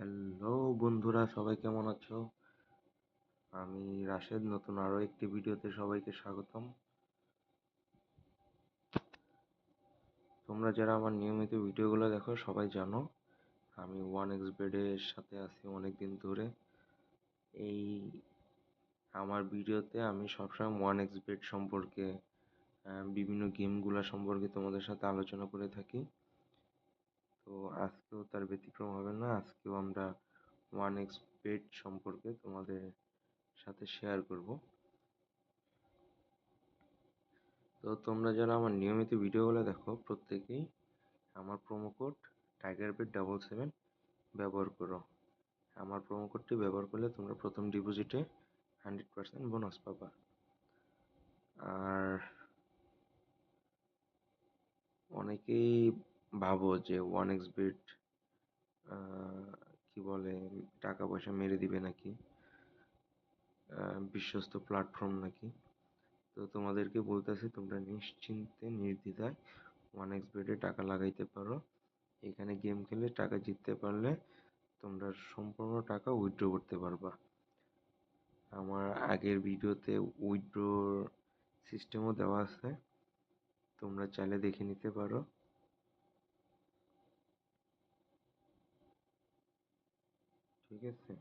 Hello বন্ধুরা, সবাই কেমন আছো? আমি রাশেদ, নতুন আরও একটি ভিডিওতে সবাইকে স্বাগতম। তোমরা যারা আমার নিয়মিত ভিডিওগুলো দেখো, সবাই জানো, আমি ওয়ান এক্স বেডের সাথে আছি অনেক দিন ধরে। এই আমার ভিডিওতে আমি সবসময় ওয়ান এক্স বেড সম্পর্কে বিভিন্ন গেমগুলো সম্পর্কে তোমাদের সাথে আলোচনা করে থাকি। তো আজকেও তার ব্যতিক্রম হবে না, আজকেও আমরা ওয়ান এক্স পেড সম্পর্কে তোমাদের সাথে শেয়ার করব। তো তোমরা যারা আমার নিয়মিত ভিডিওগুলো দেখো, প্রত্যেকেই আমার promo code tiger bed double seven ব্যবহার করো। আমার প্রোমো কোডটি ব্যবহার করলে তোমরা প্রথম ডিপোজিটে হান্ড্রেড পার্সেন্ট বোনাস পাবা। আর অনেকেই ভাবো যে ওয়ান এক্স বেড কি বলে, টাকা পয়সা মেরে দিবে নাকি? বিশ্বস্ত প্ল্যাটফর্ম নাকি? তো তোমাদেরকে বলতেছি, তোমরা নিশ্চিন্তে, নির্দ্বিধায় ওয়ান এক্স বেডে টাকা লাগাইতে পারো। এখানে গেম খেলে টাকা জিততে পারলে তোমরা সম্পূর্ণ টাকা উইথড্র করতে পারবা। আমার আগের ভিডিওতে উইথড্রোর সিস্টেমও দেওয়া আছে। তোমরা চাইলে দেখে নিতে পারো। ঠিক আছে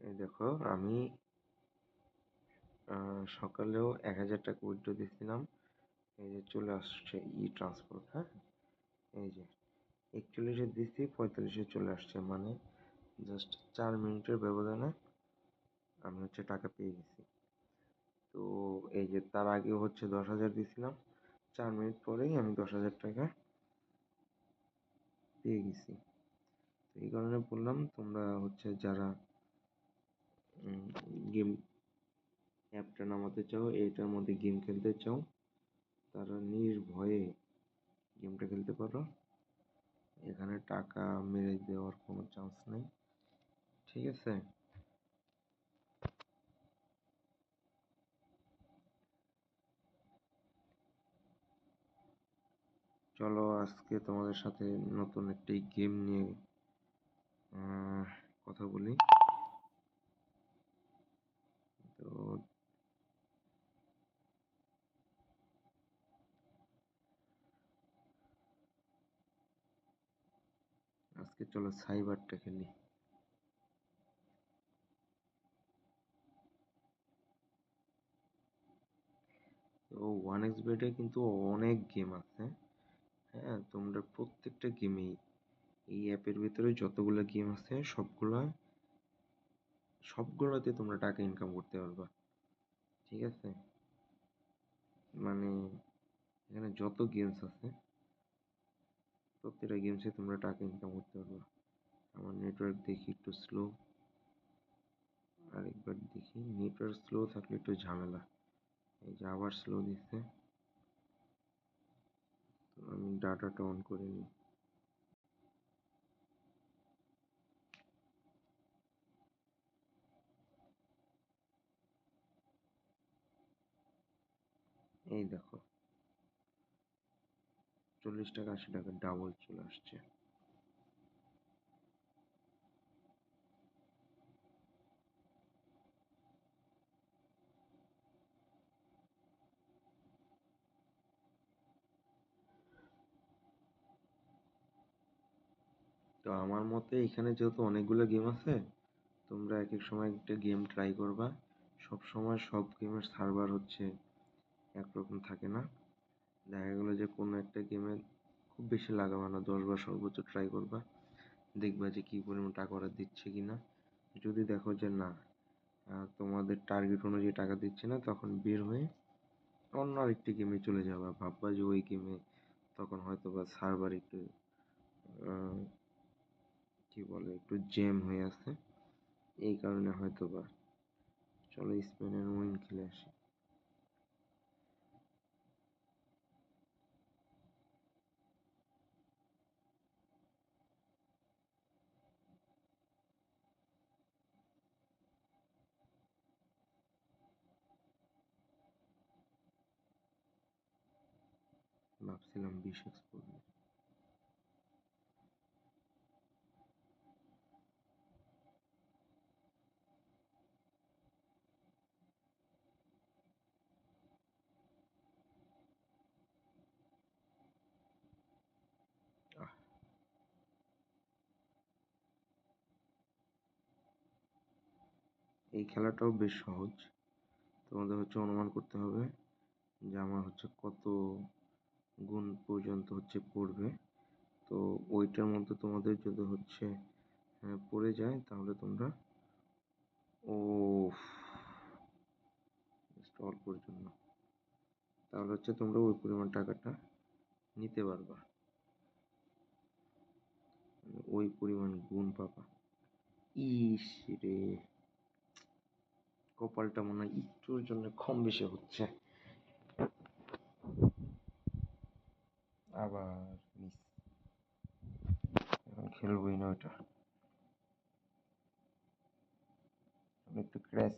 এই দেখো, আমি সকালেও এক হাজার টাকা উইথড্র দিয়েছিলাম। এই যে চলে আসছে ই ট্রান্সপোর্ট হ্যাঁ? এই যে, একচল্লিশে দিচ্ছি পঁয়তাল্লিশে চলে আসছে। মানে জাস্ট চার মিনিটের ব্যবধানে আমি হচ্ছে টাকা পেয়ে গেছি। তো এই যে তার আগে হচ্ছে দশ হাজার দিয়েছিলাম। চার মিনিট পরেই আমি দশ হাজার টাকা পেয়ে গেছি। তো এই কারণে বললাম, তোমরা হচ্ছে যারা গেম অ্যাপটা নামাতে চাও এইটার মধ্যে গেম খেলতে চাও, তারা নির্ভয়ে গেমটা খেলতে পারো। এখানে টাকা মেরে দেওয়ার কোনো চান্স নেই। ঠিক আছে? চলো আজকে তোমাদের সাথে নতুন একটি গেম নিয়ে কথা বলি। তো আজকে চলো সাইবারটা খেলি তো ওয়ান এক্স বেডে কিন্তু অনেক গেম আছে। হ্যাঁ তোমরা প্রত্যেকটা গেমেই এই অ্যাপের ভিতরে যতগুলো গেম আছে, সবগুলা, সবগুলোতে তোমরা টাকা ইনকাম করতে পারবা। ঠিক আছে? মানে এখানে যত গেমস আছে, প্রত্যেকটা গেমসে তোমরা টাকা ইনকাম করতে পারবা। আমার নেটওয়ার্ক দেখি একটু স্লো আরেকবার দেখি। নেটওয়ার্ক স্লো থাকলে একটু ঝামেলা। এই যে আবার স্লো দিচ্ছে। ডাটাটা অন করে নিই। এই দেখো চল্লিশ টাকা আশি টাকা ডাবল চলে আসছে। তো আমার মতে এখানে যেহেতু অনেকগুলো গেম আছে, তোমরা এক এক সময় একটা গেম ট্রাই করবা। সব সময় সব গেমের সার্ভার হচ্ছে একরকম থাকে না। দেখা গেলো যে কোনো একটা গেমে খুব বেশি লাগাবা না দশবার সর্বোচ্চ ট্রাই করবা। দেখবা যে কী পরিমাণ টাকা ওরা দিচ্ছে কি না যদি দেখো যে না তোমাদের টার্গেট অনুযায়ী টাকা দিচ্ছে না, তখন বের হয়ে অন্য আরেকটি গেমে চলে যাবা। ভাববা যে ওই গেমে তখন হয়তো বা সার্ভার একটু কি বলে, একটু জ্যাম হয়ে আছে। এই কারণে হয়তো বা চলো স্পেনের উইন খেলে আসি। ভাবছিলাম বিশ এক্স এই খেলাটাও বেশ সহজ। তোমাদের হচ্ছে অনুমান করতে হবে যে আমার হচ্ছে কত গুণ পর্যন্ত হচ্ছে পড়বে। তো ওইটার মধ্যে তোমাদের যদি হচ্ছে আহ, পড়ে যায় তাহলে তোমরা ও অল্পর জন্য তাহলে হচ্ছে তোমরা ওই পরিমাণ টাকাটা নিতে পারবা। ওই পরিমাণ গুণ পাবা। ইস রে। কপালটা মনে হয় একটুর জন্য কম বেশি হচ্ছে। আবার মিস এখন খেলবই না ওটা একটু ক্র্যাশ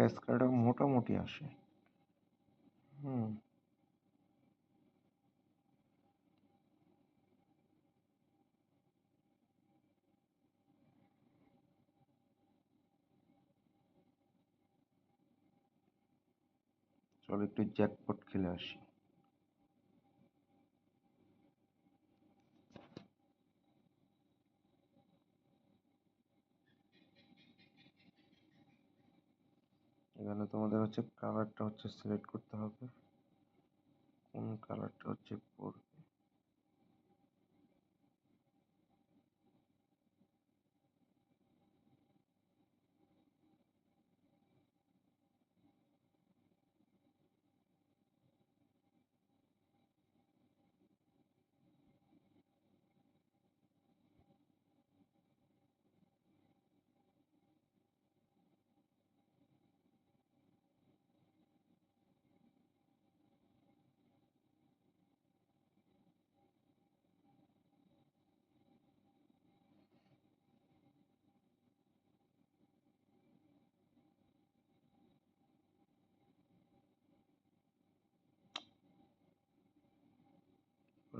ক্র্যাশ কার্ডও মোটামুটি আসে। হুম। চলো একটু জ্যাকপট খেলে আসি। এখানে তোমাদের হচ্ছে কালারটা হচ্ছে সিলেক্ট করতে হবে। কোন কালারটা হচ্ছে পড়বে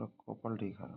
कपाल ठीक है।